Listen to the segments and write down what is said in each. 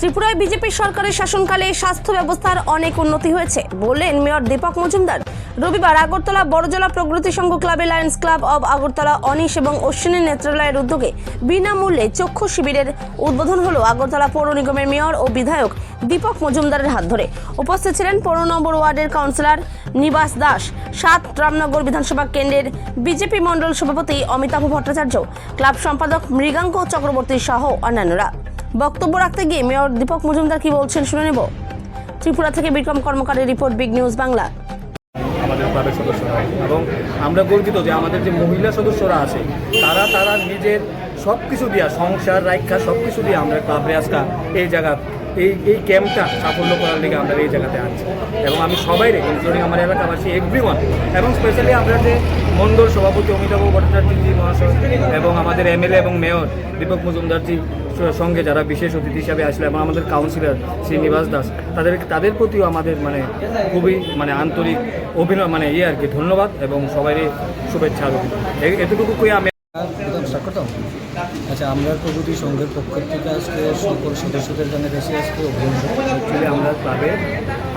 ত্রিপুরায় বিজেপি সরকারের শাসনকালে স্বাস্থ্য ব্যবস্থার অনেক উন্নতি হয়েছে বললেন মেয়র দীপক মজুমদার। রবিবার আগরতলা বড়জলা প্রগতি সংঘ ক্লাবে lions club of Agartala Anish এবং অশ্বিনী নেত্রালয়ের উদ্যোগে বিনামূল্যে চক্ষু শিবিরের উদ্বোধন হলো আগরতলা পৌর নিগমের মেয়র ও বিধায়ক দীপক মজুমদারের হাত ধরে। উপস্থিত ছিলেন পনেরো নম্বর ওয়ার্ডের কাউন্সিলর নিবাস দাস, সাত রামনগর বিধানসভা কেন্দ্রের বিজেপি মণ্ডল সভাপতি অমিতাভ ভট্টাচার্য, ক্লাব সম্পাদক মৃগাঙ্ক চক্রবর্তী সহ অন্যান্যরা। বক্তব্য রাখতে গিয়ে মেয়র দীপক মজুমদার কি বলছেন শুনে নেব। ত্রিপুরা থেকে বিক্রম কর্মকারের রিপোর্ট, বিগ নিউজ বাংলা। আমাদের ক্লাবের সদস্যরা এবং আমরা গর্বিত যে আমাদের যে মহিলা সদস্যরা আছে, তারা তারা নিজের সব কিছু দিয়া সংসার রাখা সব কিছু দিয়ে আমরা ক্লাবে আজকা এই জায়গা এই এই ক্যাম্পটা সাফল্য করার লিগে আমরা এই জায়গাতে আছি। এবং আমি সবাই রে ইনক্লুডিং আমার এলাকাবাসী এভরি ওয়ান এবং স্পেশালি আমরা যে মণ্ডল সভাপতি অমিতাভ ভট্টাচার্যজি, মহাশয়, এবং আমাদের এমএলএ এবং মেয়র দীপক মজুমদারজি সঙ্গে যারা বিশেষ অতিথি হিসাবে আসলে, এবং আমাদের কাউন্সিলর শ্রীনিবাস দাস, তাদের তাদের প্রতিও আমাদের মানে খুবই মানে আন্তরিক অভিনয় মানে ইয়ে আর কি, ধন্যবাদ এবং সবাই শুভেচ্ছা এতটুকু আমি আচ্ছা আমরা প্রগতি সংঘের পক্ষ থেকে আজকে সকল সদস্যদের জানাচ্ছি আজকে অভিনন্দন আমরা ক্লাবে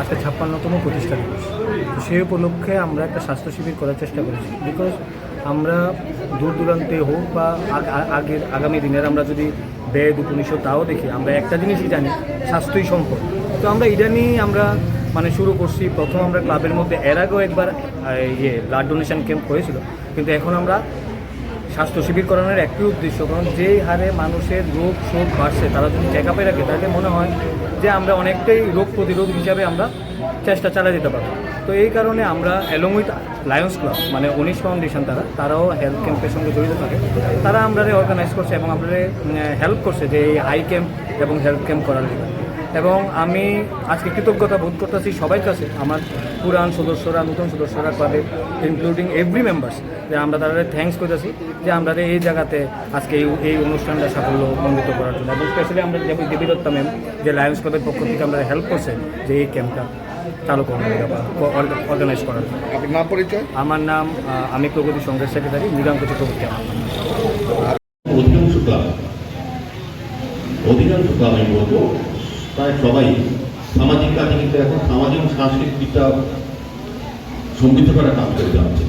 আজকে ছাপ্পান্নতম প্রতিষ্ঠা দিবস। সেই উপলক্ষে আমরা একটা স্বাস্থ্য শিবির করার চেষ্টা করেছি। বিকজ আমরা দূর দূরান্তে হোক বা আগের আগামী দিনের আমরা যদি বেদ উপনিষদ তাও দেখি, আমরা একটা জিনিসই জানি, স্বাস্থ্যই সম্পদ। তো আমরা এটা আমরা মানে শুরু করছি। প্রথম আমরা ক্লাবের মধ্যে এর আগেও একবার ইয়ে ব্লাড ডোনেশন ক্যাম্প হয়েছিল। কিন্তু এখন আমরা স্বাস্থ্য শিবির করানোর একটি উদ্দেশ্য, কারণ যেই হারে মানুষের রোগ শোক বাড়ছে, তারা যদি চেক আপে রাখে, তাহলে মনে হয় যে আমরা অনেকটাই রোগ প্রতিরোধ হিসাবে আমরা চেষ্টা চালিয়ে যেতে পারব। তো এই কারণে আমরা অ্যালং উইথ লায়ন্স ক্লাব মানে উনিশ ফাউন্ডেশন তারা, তারাও হেলথ ক্যাম্পের সঙ্গে জড়িত থাকে। তারা আমরা অর্গানাইজ করছে এবং আমরা হেল্প করছে যে এই আই ক্যাম্প এবং হেলথ ক্যাম্প করার জন্য। এবং আমি আজকে কৃতজ্ঞতা বোধ করতেছি সবাই কাছে আমার পুরান সদস্যরা নতুন সদস্যরা ক্লাবে ইনক্লুডিং এভরি মেম্বার্স যে আমরা তাদের থ্যাঙ্কস করতেছি যে আমরা এই জায়গাতে আজকে এই এই অনুষ্ঠানটা সাফল্য মণ্ডিত করার জন্য। এবং স্পেশালি আমরা দেবী দেবী দত্তা ম্যাম যে লায়ন্স ক্লাবের পক্ষ থেকে আমরা হেল্প করছে যে এই ক্যাম্পটা চালু করার অর্গানাইজ করার আপনার নাম পরিচয়? আমার নাম আমি প্রগতি সংঘের সেক্রেটারি মৃগাঙ্ক চক্রবর্তী আমার নাম। অধিকাংশ ক্লাব অধিকাংশ ক্লাব আমি বলব প্রায় সবাই সামাজিক কাজে কিন্তু এখন সামাজিক ও সাংস্কৃতিক সমৃদ্ধ করার কাজ করে যাচ্ছে।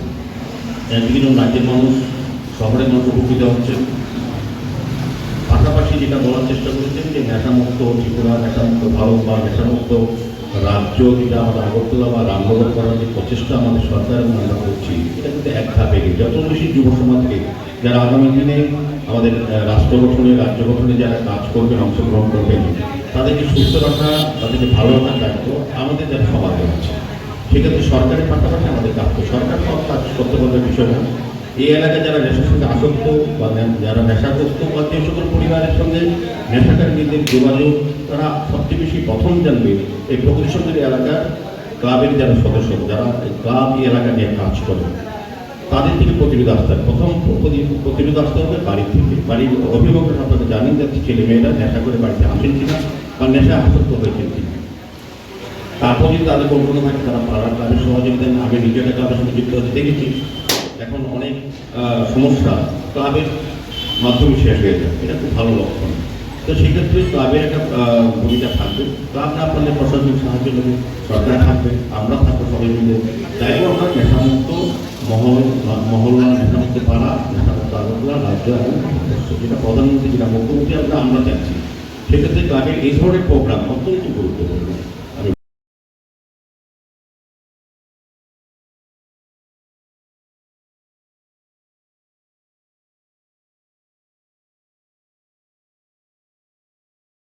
বিভিন্ন রাজ্যের মানুষ শহরের মানুষ উপকৃত হচ্ছে পাশাপাশি যেটা বলার চেষ্টা করেছেন যে নেশামুক্ত ত্রিপুরা, নেশামুক্ত ভারত বা নেশামুক্ত রাজ্য যেটা আমাদের আগরতলা বা রামনগর করার যে প্রচেষ্টা আমাদের সরকার এবং আমরা করছি, এটা কিন্তু এক ধাপে যত বেশি যুব সমাজকে যারা আগামী দিনে আমাদের রাষ্ট্র গঠনে, রাজ্য গঠনে যারা কাজ করবেন, অংশগ্রহণ করবেন তাদেরকে সুস্থ রাখা, তাদেরকে ভালো রাখার দায়িত্ব আমাদের যারা সমাজে আছে সেক্ষেত্রে সরকারের পাশাপাশি আমাদের কাজ সরকার সব কাজ করতে পারবে বিষয় না। এই এলাকায় যারা নেশার সঙ্গে আসক্ত বা যারা নেশাগ্রস্ত বা যে সকল পরিবারের সঙ্গে নেশাকারীদের যোগাযোগ, তারা সবচেয়ে বেশি প্রথম জানবে এই প্রকৃতিসঙ্গের এলাকার ক্লাবের যারা সদস্য, যারা ক্লাব, এই এলাকা নিয়ে কাজ করে। তাদের থেকে প্রতিরোধ আসতে হবে। প্রথম প্রতি- প্রতিরোধ আসতে হবে বাড়ি থেকে। বাড়ির অভিভাবকরা আপনারা জানেন যে ছেলে মেয়েরা নেশা করে বাড়িতে আসেন কিনা বা নেশা আসক্ত হয়েছেন কিনা। তারপর যদি তাদের কল্পনা থাকে, তারা পাড়ার ক্লাবের সহযোগিতা আগে নিজের ক্লাবের সঙ্গে যুক্ত হতে দেখেছি। এখন অনেক সমস্যা ক্লাবের মাধ্যমে শেষ হয়ে যায়। এটা খুব ভালো লক্ষণ। তো সেক্ষেত্রে ক্লাবের একটা ভূমিকা থাকবে। ক্লাব না পারলে প্রশাসনিক সাহায্য নেবে, সরকার থাকবে, আমরা থাকব সবাই মিলে। চাইব আমরা মহল, মহল্লা নেশামুক্ত পাড়া নেশামুক্ত আগরতলা রাজ্য এবং যেটা প্রধানমন্ত্রী, যেটা মুখ্যমন্ত্রী, আমরা আমরা চাচ্ছি সেক্ষেত্রে তাদের এই ধরনের প্রোগ্রাম অত্যন্ত গুরুত্বপূর্ণ।